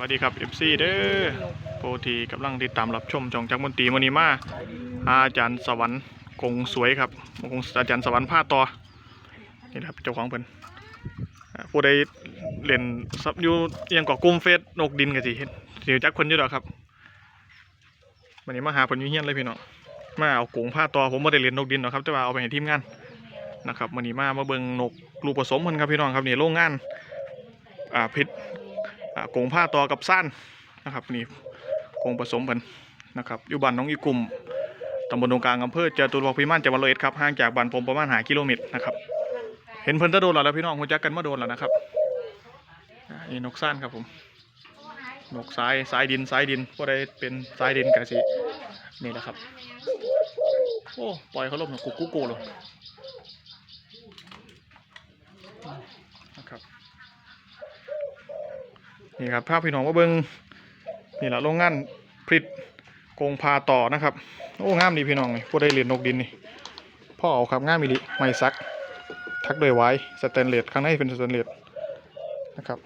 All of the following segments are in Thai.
วัสดีครับ FC เด้อโปรทีกำลังติดตามรับชมจองจากมนตรีมณีมาอาจารย์สวรรค์คงสวยครับคงอาจารย์สวรรค์ผ้าต่อนี่ครับเจ้าของเพิ่นอ่าผู้ใดเล่นซับอยู่เอียงก่อกลุ่มเฟซนกดินกันสิเห็นสิจักเพิ่นอยู่ดอกครับวันนี้มาหาเพิ่นยู่เฮียนเลยพี่น้องมาเอากงผ้าต่อผมไม่ได้เล่นนกดินหรอกครับแต่ว่าเอาไปให้ทีมงานนะครับวันนี้มามาเบิ่งนกลูกผสมเพิ่นครับพี่น้องครับนี่โรงงานอ่าพิษ กงผ้าต่อกับสั้นนะครับนี่กงผสมเพิ่นนะครับอยู่บ้านน้องอีกลุ่มตำบลตรงกลางอำเภอจตุรพักษ์พิมานจังหวัดร้อยเอ็ดครับห่างจากบ้านผมประมาณหากิโลเมตรนะครับเห็นเพิ่นตะโดนแล้วแล้วพี่น้องรู้จักกันมาโดนแล้วนะครับนี่นกสั้นครับผมนกสายสายดินสายดินพวกใดเป็นสายดินกะสินี่แหละครับโอ้ปล่อยเขาลบหน่อยกุ๊กกุ๊กโกเลยนะครับ นี่ครับภาพพี่น้องว่าเบิ้งนี่แหละโรงงานผลิตกงพาต่อนะครับ โอ้งามดีพี่น้องนี่ผู้ได้เรียนนกดินนี่พ่อเอาครับงามมิลิไม่ซัก ทักด้วยไว้สแตนเลสข้างในเป็นสแตนเลสนะครับ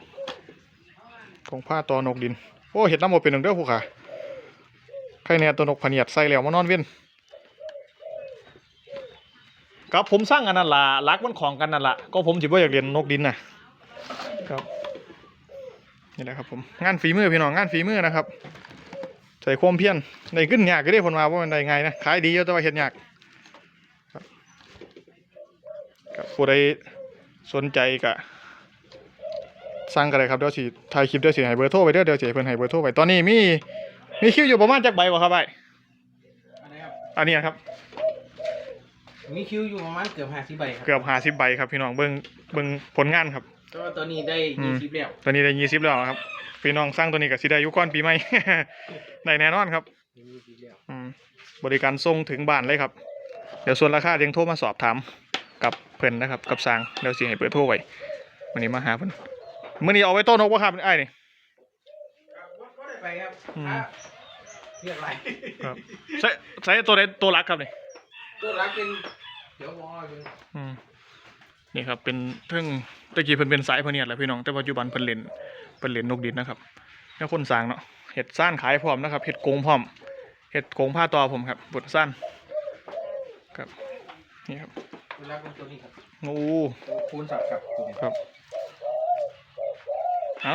กงผ้าต่อนกดิน โอ้เห็ดน้ำโมเป็นหนึ่งเด้อผู้ขาใครเนี่ยตัวนกพะเนียดใส่แล้วมานอนเว้นครับผมสร้างอันนั้นละรักมันของกันนั่นละก็ผมจิบว่าอยากเรียนนกดินนะครับ นี่แหละครับผมงานฝีมือพี่น้องงานฝีมือนะครับใส่ความเพียรได้ขึ้นยากก็ได้ผลมาว่ามันได้ไงนะขายดีอยู่แต่ว่าเห็นยากครับกับผู้ใดสนใจก็สั่งกันเลยครับเดี๋ยวสิถ่ายคลิปเดี๋ยวสิให้เบอร์โทรไปเด้อเดี๋ยวสิให้เพิ่นให้เบอร์โทรไปตอนนี้มีมีคิวอยู่ประมาณจักใบบ่ครับไอ้อะไรครับอันนี้ครับมีคิวอยู่ประมาณเกือบห้าสิบใบครับเกือบห้าสิบใบครับพี่น้องเบิ่งเบิ่งผลงานครับ แต่ว่าตอนนี้ได้อืยี่ม สิบแล้วตอนนี้ได้ยี่สิบแล้วครับพี่น้องสร้างตัวนี้กับสิได้อยุก่อนปีใหม่ ได้แน่นอนครับยี่สิบแล้วอืมบริการส่งถึงบ้านเลยครับ เดี๋ยวส่วนราคายังโทรมาสอบถามกับเพิ่นนะครับ กับสร้างเดี๋ยวสิให้เปิดโทรไว้วันนี้มาหาเพิ่นมื้อนี้เอาไว้ต้นนกบ่ครับไอ้ายนี่ ครับก็ได้ไปครับอืมอะเรียกอะไรครับใช้ใช้ตัวใดตัวรักครับนี่ตัวรักเป็นเดี๋ยวมองเป็นอืม นี่ครับเป็นเพิ่งตะกี้เพิ่นเป็นสายพะเนียดแหละพี่น้องแต่ปัจจุบันเพิ่นเล่นเพิ่นเล่นนกดินนะครับแล้วคนสร้างเนาะเห็ดซ่านขายพร้อมนะครับเห็ดโกงพร้อมเห็ดโกงผ้าตอผมครับบดซ่านครับนี่ครับตัวรักเป็นตัวนี้ครับโอ้ตัวคูณสับครับตัวนี้ครับเอา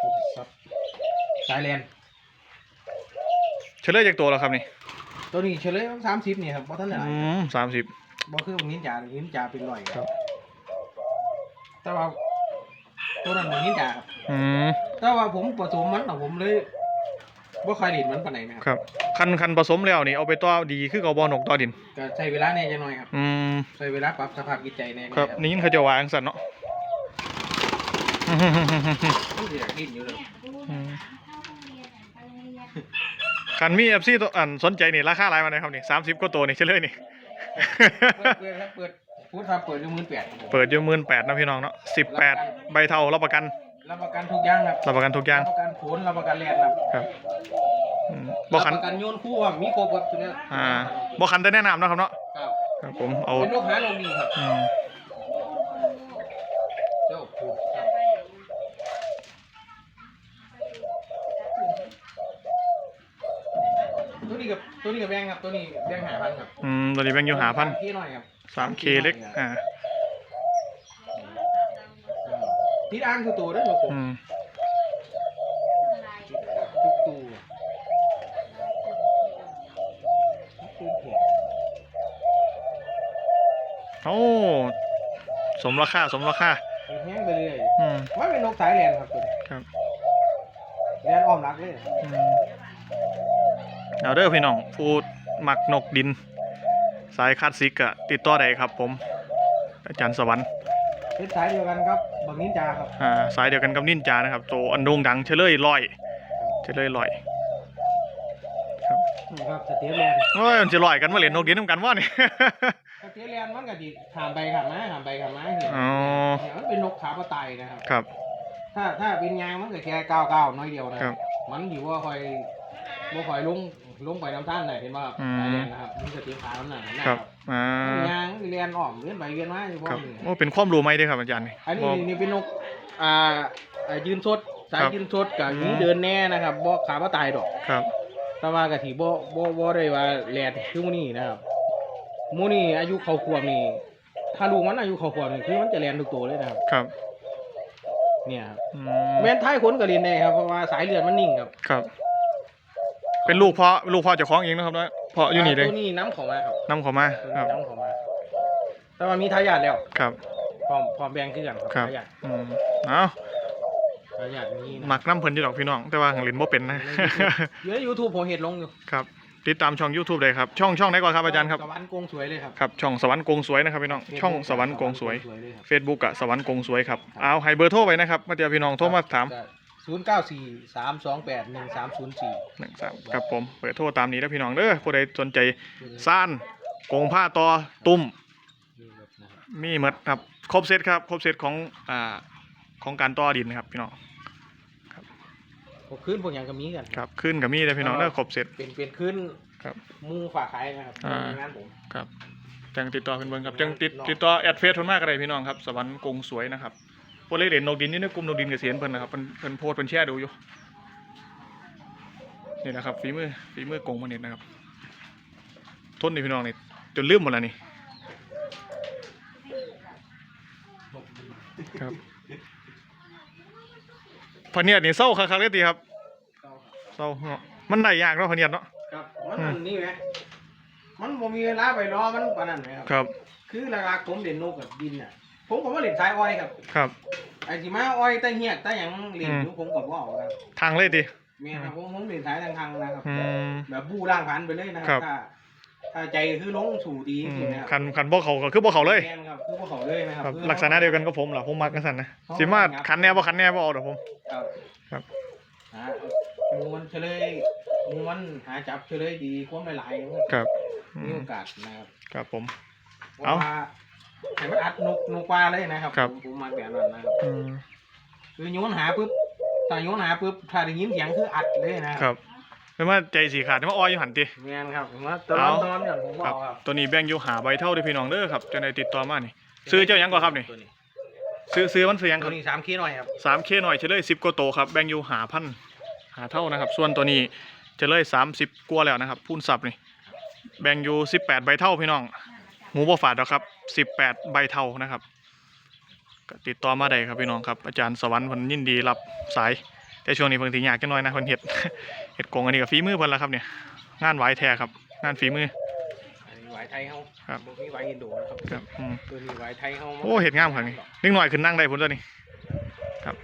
คูณสับสายแลนเฉลยจากตัวแล้วครับนี่ตัวนี้เฉลยสามสิบนี่ครับเพราะท่านไหนอืมสามสิบ บ่คือนิ้นจ่านิ้นจ่าเป็นร้อยครับแต่ว่าตัวนั้นนิ้นจ่าครับอืมแต่ว่าผมผสมมันแต่ผมเลยบ่ค่อยเด่นมันปานไหนนะครับครับ คันคันผสมแล้วนี่เอาไปต่อดีคือเอาบอนกต่อดิน ก็ใช้เวลาแน่จะหน่อยครับอืม ใช้เวลาปรับสภาพจิตใจแน่ๆครับนี่ยินเขาจะวาจังสันเนาะมันสิอยากดิ้นอยู่เลยอืมคันมีเอฟซีตัวอันสนใจนี่ราคาอะไรมาเลยครับนี่สามสิบก็ตัวนี่เฉลยนี่ เปิดเปิดครับเปิดพูดครับเปิดอยู่หมื่นแปดเปิดอยู่หมื่นแปดนะพี่น้องเนาะสิบแปดใบเท่ารับประกันรับประกันทุกอย่างครับรับประกันทุกอย่างรับประกันผลรับประกันแลนครับครับอืมบ่คันรับประกันโยนคู่ครับมีครบครับตัวเนี้ยอ่าบ่คันแต่แนะนำเนาะครับเนาะครับครับผมเอาเป็นลูกหาลงดีครับ อืม เจ้าพูดครับ ตัวนี้กับตัวนี้กับแบงค์ครับ ตัวนี้แบงค์หาพันครับอืมตอนนี้แบงค์อยู่หาพันที่หน่อยครับสามเคเล็กอ่าติดอ่างคือตัวเด้อครับผมอืมทุกตัวทุกตัวโอ้สมราคาสมราคาแห้งไปเรื่อยอืมมันเป็นนกสายแลนครับตัวนี้ครับ แลนอ้อมรักเลยอืม เอาเด้อพี่น้องผู้มักนกดิน สายคลาสสิกอะติดต่อได้ครับ ผม อาจารย์สวรรค์เป็นสายเดียวกันครับบักนินจาครับอ่าสายเดียวกันกับนินจานะครับตัวอันโด่งดังเฉลยลอยเฉลยลอยครับนี่ครับสเตียแลนโอ้ยมันจะลอยกันมาเล่นนกดินนำกันวะนี่สเตียแลนมันก็ดีขามไปขามมาขามไปขามมาเนี่ยอ๋อ เนี่ยมันเป็นนกขาปลาไตนะครับ ครับ ถ้าถ้าเป็นยางมันก็แค่ก้าวก้าวน้อยเดียวนะครับ มันอยู่ว่าคอยบ่คอยลง ลงไปน้ำท่านไหนเห็นป่ะครับอืม สายแลนนะครับมันจะตีขาน้ำหนักนะคครัรับบอ่า ยางเรียนอ้อมเรียนไปเรียนมาอยู่พวครักบนี้โอ้เป็นความรู้ไหมเด้อครับอาจารย์นี่อันนี้บ่ นี่เป็นนกอ่าเอ่อยืนสดสายครับยืนสดกับอืมนี้เดินแน่นะครับบ่ขาบ่ตายดอก ครับ แต่ว่ากะที่บ่บ่บ่ได้ว่าแลนคือหมูนี่นะครับหมูนี่อายุเขาขวบนี่ถ้าลูกมันอายุเขาขวบนี่คือมันจะแลนทุกตัวเลยนะครับ ครับเนี่ยครับอืแม่นท้ายคนก็เรียนได้ครับเพราะว่าสายเลือดมันนิ่งครับ ครับ เป็นลูกพ่อลูกพ่อเจ้าของเองนะครับนะพ่ออยู่นี่เลยตัวนี้น้ำเขามาครับนำเขามาตัวครันี้บน้ำเขามา แต่ว่ามีทายาทแล้วครับ พร้อมพร้อมแบ่งคือกันครับครับทายาทอืมเอาทายาทมีนะหมักน้ำเพิ่นอยู่ดอกพี่น้อง แต่ว่าหังเล่นบ่เป็นนะ อยู่ใน YouTube ผมเห็นลงอยู่ครับติดตามช่อง YouTube ได้ครับ ช่องช่องไหนก่อนครับอาจารย์ครับสวรรค์กงสวยเลยครับครับช่องสวรรค์กงสวยนะครับพี่น้อง ช่องสวรรค์กงสวย เลยครับ Facebook อะสวรรค์กงสวยครับเอาให้เบอร์โทรไว้นะครับมาเดี๋ยวพี่น้องโทรมาถาม ศูนย์เก้าสี่สามสองแปดหนึ่งสามศูนย์สี่หนึ่งสามครับผมเบอร์โทรตามนี้นะพี่น้องเด้อผู้ใดสนใจซ่านกงผ้าต่อตุ้มมีหมดครับครบเซตครับครบเซตของอ่าของการต่อดินนะครับพี่น้องพวกขึ้นพวกหยังก็มีกันครับขึ้นกับมีเลยพี่น้องเด้อครบเซตเป็นเป็นขึ้นครับมูฝากขายนะครับอ่าในงานผมครับจังติดต่อเพิ่นเบิ่งครับจังติดติดต่อแอดเฟซเพิ่นมากก็ได้พี่น้องครับสวรรค์กงสวยนะครับ พวกเล่นนกดินนี่ในกลุ่มนกดินเกษียณเพิ่นนะครับเพิ่นเพิ่นโพสต์เพิ่นแชร์ดูอยู่นี่นะครับฝีมือฝีมือกงมันนี่นะครับทนนี่พี่น้องนี่จนลืมหมดแล้วนี่ครับพะเนียดนี่เศร้าคักๆเลยตีครับเศร้าเนาะมันได้ยากเนาะพะเนียดเนาะครับมันอืมอันนี่ไหมมันบ่มีเวลาไปรอมันปานนั้นไหมครับ ครับ คือหลักๆผมเล่นนกกับดินน่ะ ผมก็มาเล่นสายอ้อยครับครับ ไอ้ที่มาอ้อยใต้เหียกใต้หยังเล่นอืมอยู่ผมก็บ่เอาครับทางเลยดิ แม่นครับผมผมเล่นสายทางทางๆนะครับ อืม แบบบู้ร่างพันไปเลยนะคครัรับถ้าถ้าใจคือลงสู่ดีอืจริมงๆนะครับคันคันบ่เขาก็คือบ่เขาเลยแม่นครับคือบ่เขาเลยนะคครัรับบคือลักษณะเดียวกันกับผมเหรอผมมักกันสั่นนะอ๋อสิมาครับคันแน่บ่คันแน่บ่เอาเดี๋ยวผม ครับครับหาหมูมันเฉลยหมูมันหาจับเฉลยดีความหลายๆมันครับอืมีมโอกาสนะครับ ครับผมเพราะเอ้าว่า ให้มันอัดนกนกปลาเลยนะครับครับ ผมผมมาแบบนั้นนะครับอืมคือโยนหาปุ๊บถ้าโยนหาปุ๊บถ้าได้ยินเสียงคืออัดเลยนะคครัรับบไม่ว่าใจสีขาดไม่ว่าอ้อยอยู่หันติ แม่นครับผมว่าตอนเอา ตอนอย่างผมครับอกครับตัวนี้แบ่งอยู่หาใบเท่าเด้อพี่น้องเด้อครับจะได้ติดต่อมานี่ ซื้อเจ้าหยังก่อนครับนี่ ตัวนี้ซื้อซื้อมันซื้อหยังคตัรัวบนี้สามขีดหน่อยครับสามเคหน่อยเฉลยสิบกว่าโตครับแบ่งอยู่หาพันหาเท่านะครับ ส่วนตัวนี้เฉลยสามสิบกว่าแล้วนะครับพูนสับนี่แบ่งอยู่สิบแปดใบเท่าพี่น้องหมูบ่ฝาดหรอกครับ สิบแปดใบเท่านะครับก็ติดต่อมาได้ครับพี่น้องครับอาจารย์สวรรค์เพิ่นยินดีรับสาย แต่ช่วงนี้เพิ่นสิยากจังน้อยนะเพิ่นเฮ็ดเฮ็ดกงอันนี้กับฝีมือเพิ่นละครับเนี่ยงานไหวายแท้ครับ งานฝีมืออันนี้ไหวไทยเฮาครับบ่มีไหวอินโดนะครับครับอืมตัวนี้ไหวไทยเฮาโอ้เฮ็ดงามครับนี่นิดหน่อยขึ้นนั่งได้พุ่นตัวนี้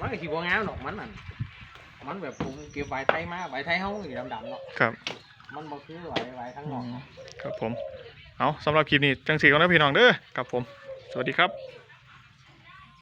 มันก็สิบ่งามหรอกมันนั่นมันแบบผมเก็บไหวไทยมาไหวไทยเฮาสีดำๆเนาะครับมันบ่คือไหวไหวทั้งนอือกมครับผม เอาสำหรับคลิปนี้จังสีก็นะพี่น้องเด้อครับผม สวัสดีครับ